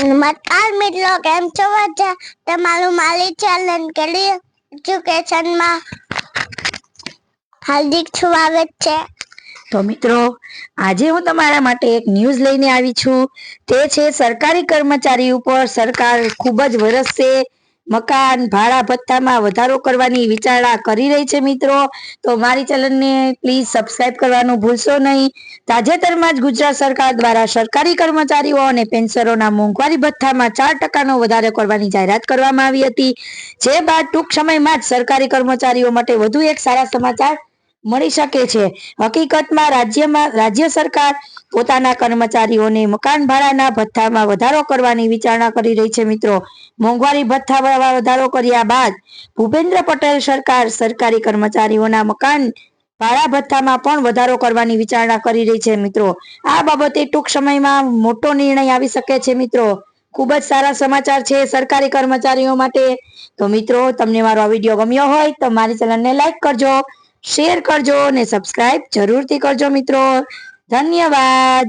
નમસ્કાર મિત્રો, કેમ છો બધા? તમારું મારી ચેનલ કેલી એજ્યુકેશનમાં હાર્દિક સ્વાગત છે. તો મિત્રો, આજે હું તમારા માટે એક ન્યૂઝ લઈને આવી છું. તે છે, સરકારી કર્મચારી ઉપર સરકાર ખૂબ જ વરસશે. મકાન, ભાડા ભથ્થામાં વધારો કરવાની વિચારણા કરી રહી છે મિત્રો. તો મારી ચેનલને પ્લીઝ સબસ્ક્રાઇબ કરવાનું ભૂલશો નહીં. તાજેતરમાં જ ગુજરાત સરકાર દ્વારા સરકારી કર્મચારીઓ અને પેન્શનરોના મોંઘવારી ભથ્થામાં ચાર ટકાનો વધારો કરવાની જાહેરાત કરવામાં આવી હતી. જે બાદ ટૂંક સમયમાં જ સરકારી કર્મચારીઓ માટે વધુ એક સારા સમાચાર મળી શકે છે. હકીકતમાં રાજ્યમાં, રાજ્ય સરકાર પોતાના કર્મચારીઓને મકાન ભાડાના ભથ્થામાં વધારો કરવાની વિચારણા કરી રહી છે મિત્રો. મોંઘવારી ભથ્થામાં વધારો કર્યા બાદ ભૂપેન્દ્ર પટેલ સરકાર સરકારી કર્મચારીઓના મકાન ભાડા ભથ્થામાં પણ વધારો કરવાની વિચારણા કરી રહી છે મિત્રો. આ બાબતે ટૂંક સમયમાં મોટો નિર્ણય આવી શકે છે મિત્રો. ખૂબ જ સારા સમાચાર છે સરકારી કર્મચારીઓ માટે. તો મિત્રો, તમને મારો આ વીડિયો ગમ્યો હોય તો મારી ચેનલને લાઈક કરજો. શેર કરજો અને સબસ્ક્રાઇબ જરૂરથી કરજો મિત્રો. ધન્યવાદ.